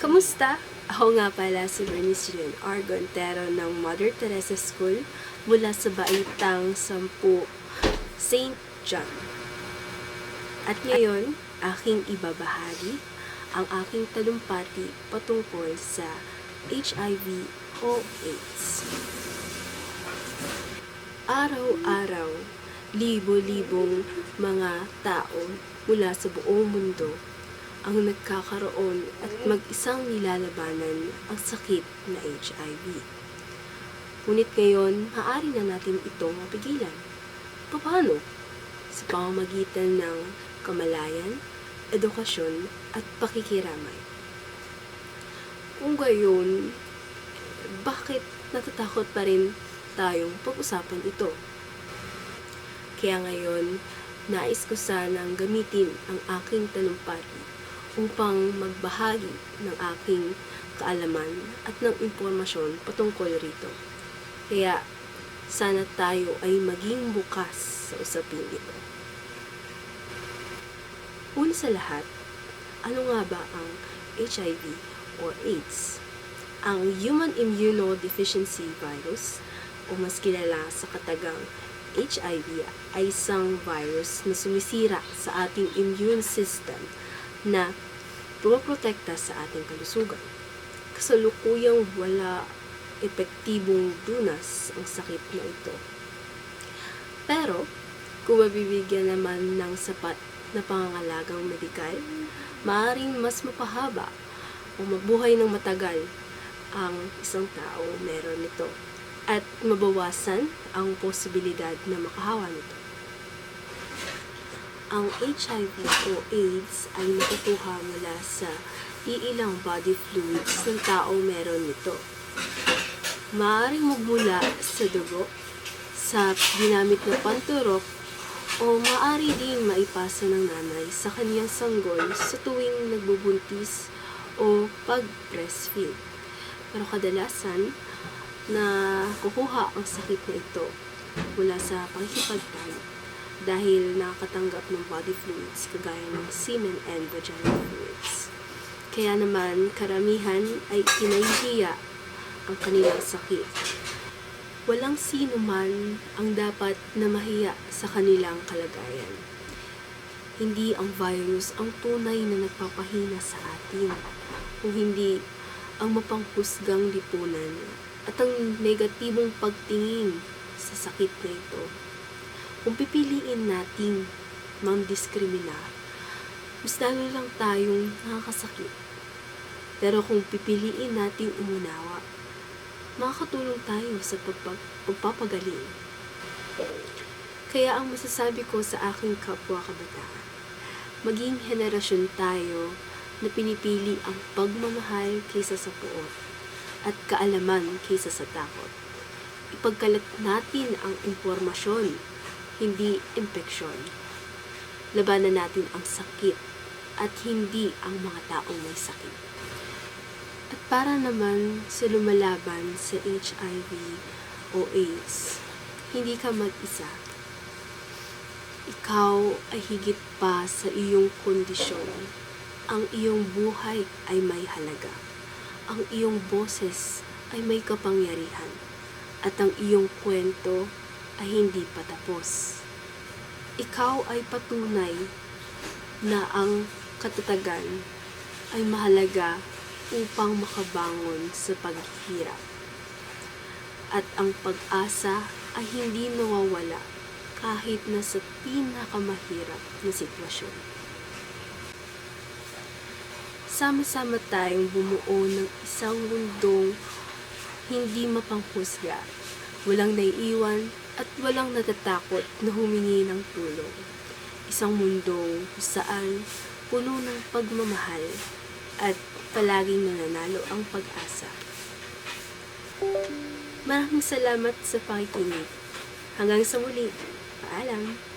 Kamusta? Ako nga pala si Bernice Jean Argontero ng Mother Teresa School mula sa Baitang 10 St. John. At ngayon, aking ibabahagi ang aking talumpati patungkol sa HIV o AIDS. Araw-araw, libo-libong mga tao mula sa buong mundo ang nagkakaroon at mag-isang nilalabanan ang sakit na HIV. Ngunit ngayon, maaari na natin ito mapigilan. Paano? Sa pamamagitan ng kamalayan, edukasyon, at pakikiramay. Kung gayon, bakit natatakot pa rin tayong pag-usapan ito? Kaya ngayon, nais ko sanang gamitin ang aking talumpati upang magbahagi ng aking kaalaman at ng impormasyon patungkol rito. Kaya sana tayo ay maging bukas sa usapin ito. Una sa lahat, ano nga ba ang HIV or AIDS? Ang Human Immunodeficiency Virus o mas kilala sa katagang HIV ay isang virus na sumisira sa ating immune system na pumoprotekta sa ating kalusugan. Kasalukuyang wala epektibong dunas ang sakit na ito. Pero, kung mabibigyan naman ng sapat na pangangalagang medikal, maaring mas mapahaba o mabuhay ng matagal ang isang tao meron nito at mabawasan ang posibilidad na makahawa nito. Ang HIV o AIDS ay nakukuha mula sa iilang body fluids ng tao meron nito. Maaaring magmula sa dugo, sa ginamit na panturok, o maaari ding maipasa ng nanay sa kanyang sanggol sa tuwing nagbubuntis o pag-breastfeed. Pero kadalasan, na kukuha ang sakit na ito mula sa pakikipagtan dahil nakakatanggap ng body fluids kagaya ng semen and vaginal fluids. Kaya naman, karamihan ay kinahihiya ang kanilang sakit. Walang sino man ang dapat na mahiya sa kanilang kalagayan. Hindi ang virus ang tunay na nagpapahina sa atin, kung hindi ang mapanghusgang lipunan at ang negatibong pagtingin sa sakit na ito. Kung pipiliin nating mamdiskrimina, mas lalo lang tayong nakakasakit. Pero kung pipiliin nating umunawa, makakatulong tayo sa pagpag- pagpapagaling. Kaya ang masasabi ko sa aking kapwa kabataan, maging henerasyon tayo na pinipili ang pagmamahal kaysa sa puot at kaalaman kaysa sa takot. Ipagkalat natin ang impormasyon, hindi impeksyon. Labanan natin ang sakit at hindi ang mga taong may sakit. At para naman sa lumalaban sa HIV o AIDS, hindi ka mag-isa. Ikaw ay higit pa sa iyong kondisyon. Ang iyong buhay ay may halaga ang iyong boses ay may kapangyarihan at ang iyong kwento ay hindi patapos. Ikaw ay patunay na ang katatagan ay mahalaga upang makabangon sa paghihirap. At ang pag-asa ay hindi nawawala kahit na sa pinakamahirap na sitwasyon sama-sama tayong bumuo ng isang mundong hindi mapanghusga, walang naiiwan at walang natatakot na humingi ng tulong. Isang mundong saan puno ng pagmamahal at palaging nananalo ang pag-asa. Maraming salamat sa pakikinig. Hanggang sa muli. Paalam.